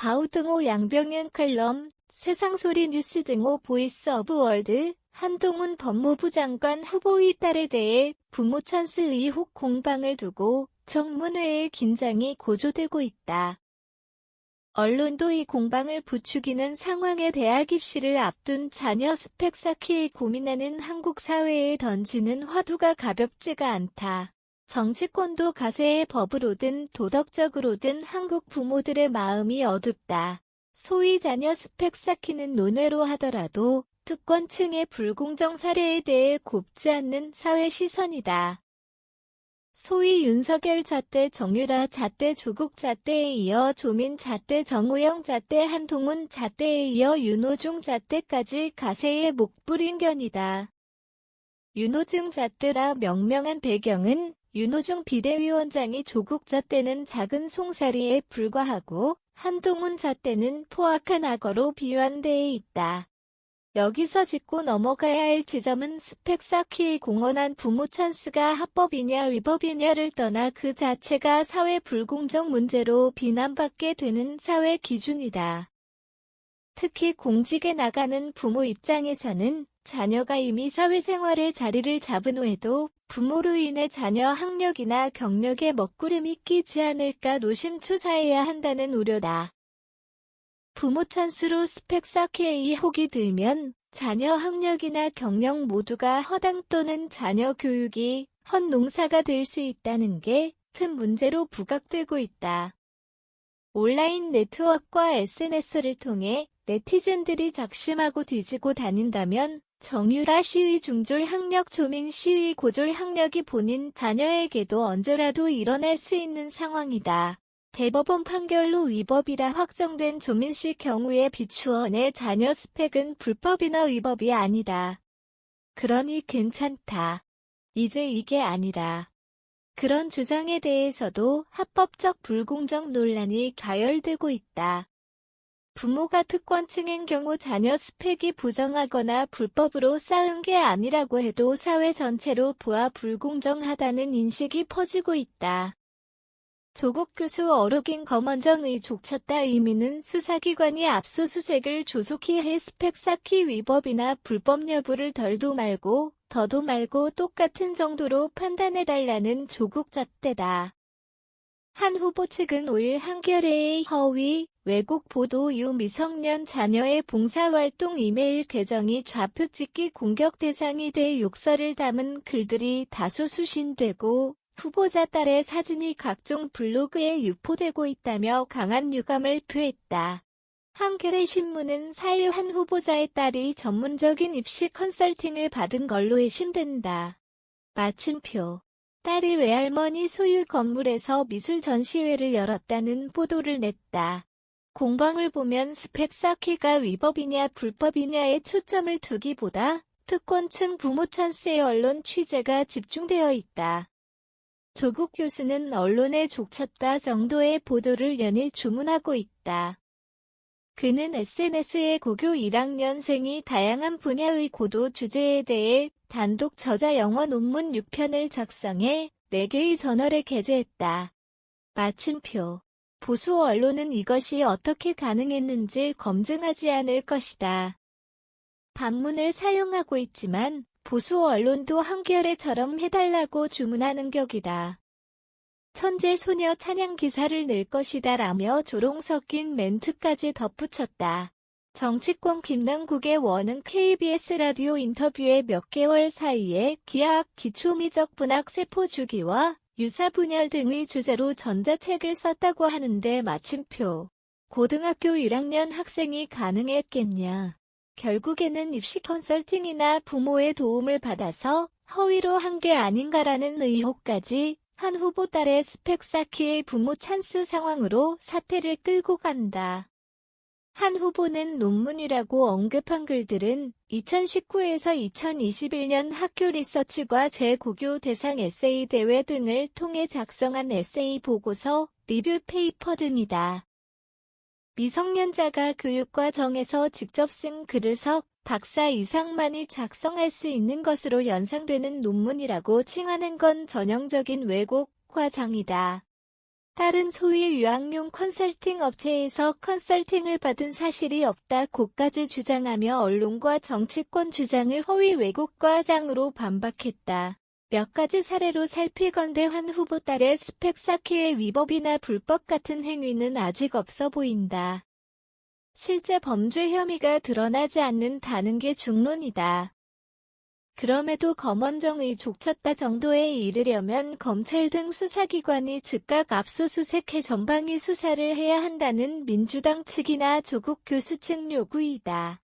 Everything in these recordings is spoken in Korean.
바우등호 양병현 칼럼, 세상소리 뉴스 등호 보이스 오브 월드, 한동훈 법무부 장관 후보의 딸에 대해 부모 찬스 의혹 공방을 두고 정문회의 긴장이 고조되고 있다. 언론도 이 공방을 부추기는 상황에 대학 입시를 앞둔 자녀 스펙 쌓기에 고민하는 한국 사회에 던지는 화두가 가볍지가 않다. 정치권도 가세의 법으로든 도덕적으로든 한국 부모들의 마음이 어둡다. 소위 자녀 스펙 쌓기는 논외로 하더라도 특권층의 불공정 사례에 대해 곱지 않는 사회 시선이다. 소위 윤석열 잣대 정유라 잣대 조국 잣대에 이어 조민 잣대 정우영 잣대 한동훈 잣대에 이어 윤호중 잣대까지 가세의 목불인 견이다. 윤호중 잣대라 명명한 배경은 윤호중 비대위원장이 조국 잣대는 작은 송사리에 불과하고 한동훈 잣대는 포악한 악어로 비유한 데에 있다. 여기서 짚고 넘어가야 할 지점은 스펙 쌓기의 공헌한 부모 찬스가 합법이냐 위법이냐를 떠나 그 자체가 사회 불공정 문제로 비난받게 되는 사회 기준이다. 특히 공직에 나가는 부모 입장에서는 자녀가 이미 사회생활에 자리를 잡은 후에도 부모로 인해 자녀 학력이나 경력에 먹구름이 끼지 않을까 노심초사해야 한다는 우려다. 부모 찬스로 스펙 쌓기에 의혹이 들면 자녀 학력이나 경력 모두가 허당 또는 자녀 교육이 헛농사가 될 수 있다는 게 큰 문제로 부각되고 있다. 온라인 네트워크와 SNS를 통해 네티즌들이 작심하고 뒤지고 다닌다면 정유라 시의 중졸 학력 조민 시의 고졸 학력이 본인 자녀에게도 언제라도 일어날 수 있는 상황이다. 대법원 판결로 위법이라 확정된 조민 씨 경우에 비추어 내 자녀 스펙은 불법이나 위법이 아니다. 그러니 괜찮다. 이제 이게 아니라. 그런 주장에 대해서도 합법적 불공정 논란이 가열되고 있다. 부모가 특권층인 경우 자녀 스펙이 부정하거나 불법으로 쌓은 게 아니라고 해도 사회 전체로 보아 불공정하다는 인식이 퍼지고 있다. 조국 교수 어록인 검언정의 족쳤다 의미는 수사기관이 압수수색을 조속히 해 스펙 쌓기 위법이나 불법 여부를 덜도 말고 더도 말고 똑같은 정도로 판단해달라는 조국 잣대다. 한 후보 측은 5일 한겨레의 허위, 외국 보도 이후 미성년 자녀의 봉사활동 이메일 계정이 좌표찍기 공격 대상이 돼 욕설을 담은 글들이 다수 수신되고 후보자 딸의 사진이 각종 블로그에 유포되고 있다며 강한 유감을 표했다. 한겨레 신문은 4일 한 후보자의 딸이 전문적인 입시 컨설팅을 받은 걸로 의심된다. 마침표. 딸이 외할머니 소유 건물에서 미술 전시회를 열었다는 보도를 냈다. 공방을 보면 스펙 쌓기가 위법이냐 불법이냐에 초점을 두기보다 특권층 부모 찬스의 언론 취재가 집중되어 있다. 조국 교수는 언론에 족쳤다 정도의 보도를 연일 주문하고 있다. 그는 SNS에 고교 1학년생이 다양한 분야의 고도 주제에 대해 단독 저자 영어 논문 6편을 작성해 4개의 저널에 게재했다. 마침표. 보수 언론은 이것이 어떻게 가능했는지 검증하지 않을 것이다. 반문을 사용하고 있지만 보수 언론도 한겨레처럼 해달라고 주문하는 격이다. 천재 소녀 찬양 기사를 낼 것이다 라며 조롱 섞인 멘트까지 덧붙였다. 정치권 김남국의 원은 KBS 라디오 인터뷰에 몇 개월 사이에 기하학 기초미적 분학 세포 주기와 유사 분열 등의 주제로 전자책을 썼다고 하는데 마침표. 고등학교 1학년 학생이 가능했겠냐. 결국에는 입시 컨설팅이나 부모의 도움을 받아서 허위로 한 게 아닌가라는 의혹까지 한 후보 딸의 스펙 쌓기의 부모 찬스 상황으로 사태를 끌고 간다. 한 후보는 논문이라고 언급한 글들은 2019에서 2021년 학교 리서치과 재고교 대상 에세이 대회 등을 통해 작성한 에세이 보고서, 리뷰 페이퍼 등이다. 미성년자가 교육과정에서 직접 쓴 글을 석 박사 이상만이 작성할 수 있는 것으로 연상되는 논문이라고 칭하는 건 전형적인 왜곡 과장이다. 딸은 소위 유학용 컨설팅 업체에서 컨설팅을 받은 사실이 없다 고까지 주장하며 언론과 정치권 주장을 허위 왜곡 과장으로 반박했다. 몇 가지 사례로 살피건대 환 후보 딸의 스펙 쌓기의 위법이나 불법 같은 행위는 아직 없어 보인다. 실제 범죄 혐의가 드러나지 않는다는 게 중론이다. 그럼에도 검언정의 족쳤다 정도에 이르려면 검찰 등 수사기관이 즉각 압수수색해 전방위 수사를 해야 한다는 민주당 측이나 조국 교수 측 요구이다.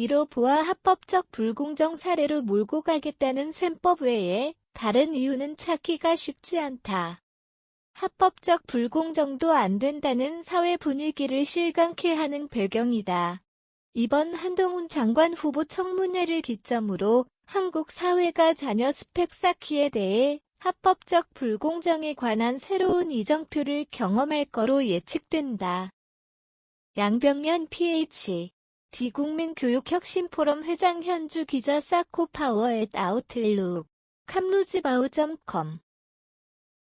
이로 보아 합법적 불공정 사례로 몰고 가겠다는 셈법 외에 다른 이유는 찾기가 쉽지 않다. 합법적 불공정도 안 된다는 사회 분위기를 실감케 하는 배경이다. 이번 한동훈 장관 후보 청문회를 기점으로 한국 사회가 자녀 스펙 쌓기에 대해 합법적 불공정에 관한 새로운 이정표를 경험할 거로 예측된다. 양병연 PH 디국민 교육혁신포럼 회장 현주 기자 사코파워 앳 아웃룩 캄루지바우.com